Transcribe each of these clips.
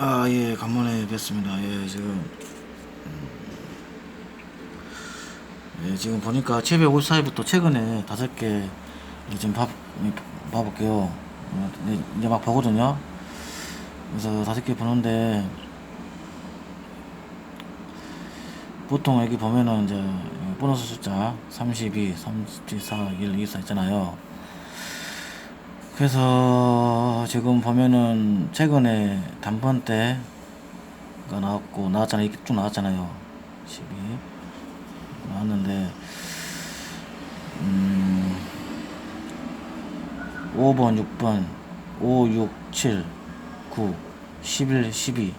아, 예, 간만에 뵙습니다. 예, 지금, 음, 예, 지금 보니까 754회부터 최근에 다섯 개, 좀 봐, 봐볼게요. 어, 네, 이제 막 보거든요. 그래서 다섯 개 보는데, 보통 여기 보면은 이제 보너스 숫자 32, 34, 1, 2, 4 있잖아요. 그래서 지금 보면은 최근에 단번 때가 나왔고 나왔잖아요. 이렇게 쭉 나왔잖아요. 12 나왔는데 음 5번, 6번, 5, 6, 7, 9, 11, 12.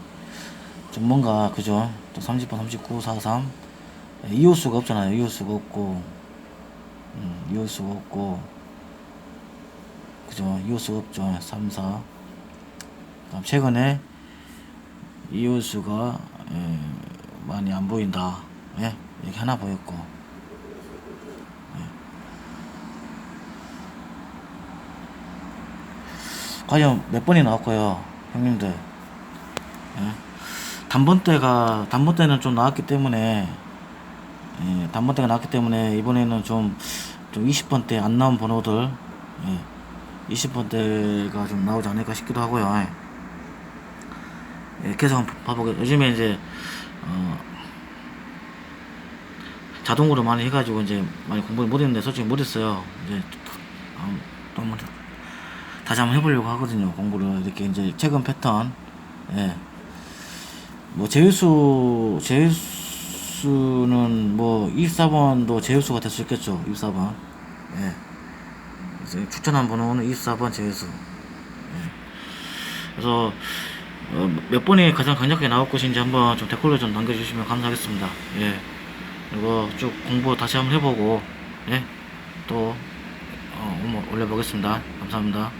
좀 뭔가 그죠? 또 30번, 39, 43. 예, 이올 수가 없잖아요. 이올 수가 없고, 음, 이올 수가 없고, 그죠? 이올 수가 없죠. 3, 4. 그다음 최근에 이올 수가 예, 많이 안 보인다. 예, 이렇게 하나 보였고. 과연 몇 번이 나왔고요, 형님들. 예. 단번대가 단번대는 좀 나왔기 때문에 예, 단번대가 나왔기 때문에 이번에는 좀, 좀 20번대 안 나온 번호들 예, 20번대가 좀 나오지 않을까 싶기도 하고요. 예, 계속 한번 봐보게. 요즘에 이제 어, 자동으로 많이 해가지고 이제 많이 공부를 못했는데 솔직히 못했어요. 이제 한번 다시 한번 해보려고 하거든요. 공부를 이렇게 이제 최근 패턴. 예. 뭐 제일수 제일수는 뭐 24번도 제일수가 될 수 있겠죠. 24번. 예. 이제 추천한 번호는 24번 제일수. 예. 그래서 어, 몇 번이 가장 강력하게 나올 것인지 한번 좀 댓글로 좀 남겨주시면 감사하겠습니다. 예. 이거 쭉 공부 다시 한번 해보고 예. 또 어, 올려보겠습니다. 감사합니다.